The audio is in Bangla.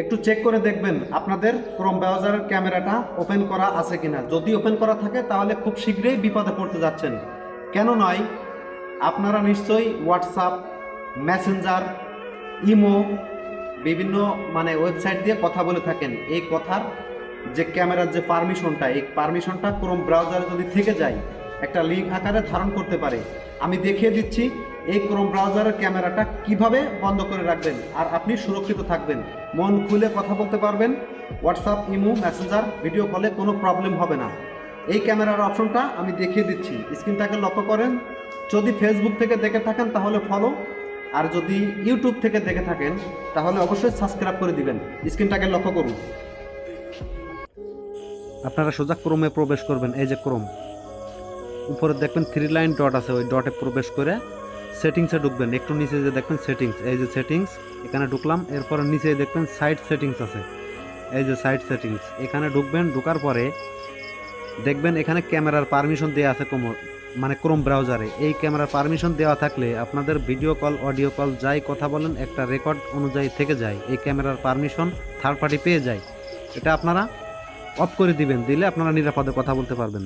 একটু চেক করে দেখবেন আপনাদের ক্রোম ব্রাউজারের ক্যামেরাটা ওপেন করা আছে কিনা। যদি ওপেন করা থাকে, তাহলে খুব শীঘ্রই বিপদে পড়তে যাচ্ছেন। কেন নয়, আপনারা নিশ্চয়ই হোয়াটসঅ্যাপ মেসেঞ্জার ইমো বিভিন্ন মানে ওয়েবসাইট দিয়ে কথা বলে থাকেন। এই কথার যে ক্যামেরার যে পারমিশনটা এই পারমিশনটা ক্রোম ব্রাউজারে যদি থেকে যায়, একটা লিঙ্ক আকারে ধারণ করতে পারে। আমি দেখিয়ে দিচ্ছি এই ক্রোম ব্রাউজারের ক্যামেরাটা কীভাবে বন্ধ করে রাখবেন আর আপনি সুরক্ষিত থাকবেন? মন খুলে কথা বলতে পারবেন হোয়াটসঅ্যাপ ইমো মেসেঞ্জার ভিডিও কলে কোনো প্রবলেম হবে না। এই ক্যামেরার অপশনটা আমি দেখিয়ে দিচ্ছি। স্ক্রিনটাকে লক্ষ্য করেন। যদি ফেসবুক থেকে দেখে থাকেন, তাহলে ফলো আর যদি ইউটিউব থেকে দেখে থাকেন, তাহলে অবশ্যই সাবস্ক্রাইব করে দিবেন। স্ক্রিনটাকে লক্ষ্য করুন। আপনারা সোজা ক্রোমে প্রবেশ করবেন, এই যে ক্রোম উপরে দেখবেন থ্রি লাইন ডট আছে, ওই ডটে প্রবেশ করে সেটিংসে ঢুকবেন। একটু নিচে যে দেখবেন সেটিংস, এই যে সেটিংস, এখানে ঢুকলাম, এরপরে নিচে দেখবেন সাইট সেটিংস আছে। এই যে সাইট সেটিংস, এখানে ঢুকবেন, ঢুকার পরে দেখবেন এখানে ক্যামেরার পারমিশন দেওয়া আছে কোমো মানে ক্রোম ব্রাউজারে। এই ক্যামেরার পারমিশন দেওয়া থাকলে আপনাদের ভিডিও কল, অডিও কল, যাই কথা বলেন, একটা রেকর্ড অনুযায়ী থেকে যায়। এই ক্যামেরার পারমিশন থার্ড পার্টি পেয়ে যায়। এটা আপনারা অফ করে দিবেন, দিলে আপনারা নিরাপদে কথা বলতে পারবেন।